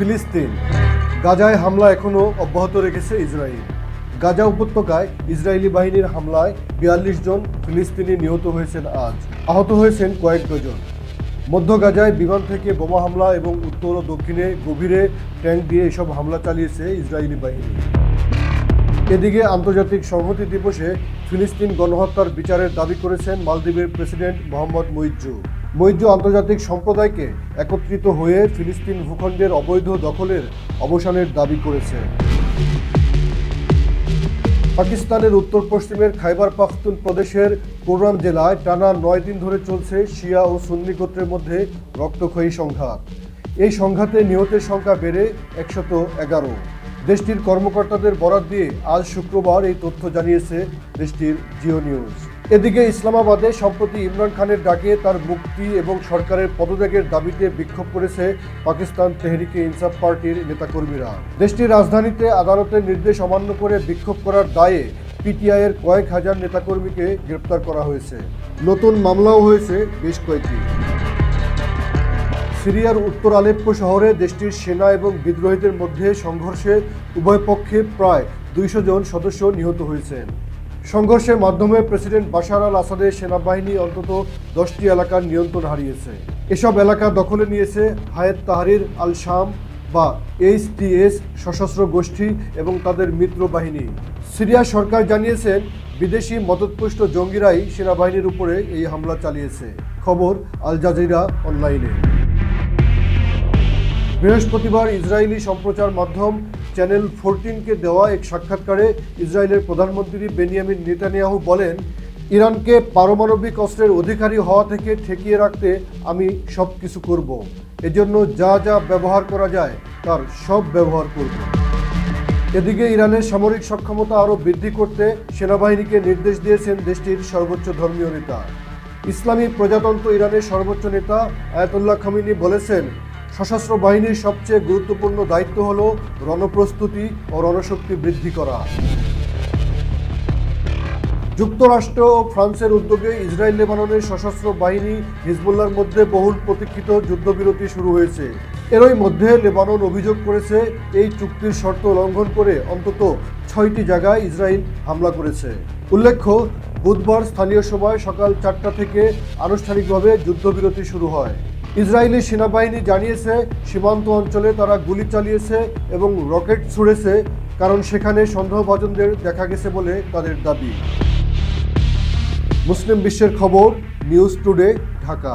ফিলিস্তিন। গাজায় হামলা এখনও অব্যাহত রেখেছে ইসরায়েল গাজা উপত্যকায় ইসরায়েলি বাহিনীর হামলায় বিয়াল্লিশ জন ফিলিস্তিনি নিহত হয়েছেন আজ। আহত হয়েছেন কয়েক ডজন। মধ্য গাজায় বিমান থেকে বোমা হামলা এবং উত্তর ও দক্ষিণে গভীরে ট্যাঙ্ক দিয়ে এসব হামলা চালিয়েছে ইসরায়েলি বাহিনী। এদিকে আন্তর্জাতিক সংহতি দিবসে ফিলিস্তিন গণহত্যার বিচারের দাবি করেছেন মালদ্বীপের প্রেসিডেন্ট মোহাম্মদ মইজ্জু। মইজ্জু আন্তর্জাতিক সম্প্রদায়কে একত্রিত হয়ে ফিলিস্তিন ভূখণ্ডের অবৈধ দখলের অবসানের দাবি করেছে। পাকিস্তানের উত্তর পশ্চিমের খাইবার পাখতুন প্রদেশের কোরআন জেলায় টানা নয় দিন ধরে চলছে শিয়া ও সুন্নি গোত্রের মধ্যে রক্তক্ষয়ী সংঘাত। এই সংঘাতে নিহতের সংখ্যা বেড়ে একশত এগারো। দেশটির কর্মকর্তাদের বরাত দিয়ে আজ শুক্রবার এই তথ্য জানিয়েছে দেশটির জিও নিউজ। এদিকে ইসলামাবাদে সম্প্রতি ইমরান খানের ডাকে তার মুক্তি এবং সরকারের পদত্যাগের দাবিতে বিক্ষোভ করেছে পাকিস্তান তেহরিকে ইনসাফ পার্টির নেতাকর্মীরা। দেশটির রাজধানীতে আদালতের নির্দেশ অমান্য করে বিক্ষোভ করার দায়ে পিটিআইয়ের কয়েক হাজার নেতাকর্মীকে গ্রেপ্তার করা হয়েছে। নতুন মামলাও হয়েছে বেশ কয়েকটি। সিরিয়ার উত্তর আলেপ্পো শহরে দেশটির সেনা এবং বিদ্রোহীদের মধ্যে সংঘর্ষে উভয় পক্ষে প্রায় দুইশো জন সদস্য নিহত হয়েছেন। সংঘর্ষের মাধ্যমে প্রেসিডেন্ট বাশার আল আসাদের সেনাবাহিনী অন্তত দশটি এলাকার নিয়ন্ত্রণ হারিয়েছে। এসব এলাকা দখলে নিয়েছে হায়েত তাহারির আল শাম বা এইচটিএস সশস্ত্র গোষ্ঠী এবং তাদের মিত্র বাহিনী। সিরিয়া সরকার জানিয়েছেন বিদেশি মদতপুষ্ট জঙ্গিরাই সেনাবাহিনীর উপরে এই হামলা চালিয়েছে। খবর আল জাজিরা অনলাইনে। বৃহস্পতিবার ইসরায়েলি সম্প্রচার মাধ্যম চ্যানেল ফোরটিনকে দেওয়া এক সাক্ষাৎকারে ইসরায়েলের প্রধানমন্ত্রী বেনিয়ামিন নেতানিয়াহু বলেন, ইরানকে পারমাণবিক অস্ত্রের অধিকারী হওয়া থেকে ঠেকিয়ে রাখতে আমি সব কিছু করব। এজন্য যা যা ব্যবহার করা যায়, তার সব ব্যবহার করব। এদিকে ইরানের সামরিক সক্ষমতা আরও বৃদ্ধি করতে সেনাবাহিনীকে নির্দেশ দিয়েছেন দেশটির সর্বোচ্চ ধর্মীয় নেতা। ইসলামী প্রজাতন্ত্র ইরানের সর্বোচ্চ নেতা আয়াতুল্লাহ খামিনি বলেছেন সশস্ত্র বাহিনীর সবচেয়ে গুরুত্বপূর্ণ দায়িত্ব হল রণপ্রস্তুতি ও রণশক্তি বৃদ্ধি করা। যুক্তরাষ্ট্র ও ফ্রান্সের উদ্যোগে ইসরায়েল লেবাননের সশস্ত্র বাহিনী হিজবুল্লার মধ্যে বহুল প্রতীক্ষিত যুদ্ধবিরতি শুরু হয়েছে। এরই মধ্যে লেবানন অভিযোগ করেছে, এই চুক্তির শর্ত লঙ্ঘন করে অন্তত ছয়টি জায়গায় ইসরায়েল হামলা করেছে। উল্লেখ্য, বুধবার স্থানীয় সময় সকাল চারটা থেকে আনুষ্ঠানিকভাবে যুদ্ধবিরতি শুরু হয়। ইসরায়েলি সেনাবাহিনী জানিয়েছে, সীমান্ত অঞ্চলে তারা গুলি চালিয়েছে এবং রকেট ছুড়েছে, কারণ সেখানে সন্দেহভাজনদের দেখা গেছে বলে তাদের দাবি। মুসলিম বিশ্বের খবর, নিউজ টুডে, ঢাকা।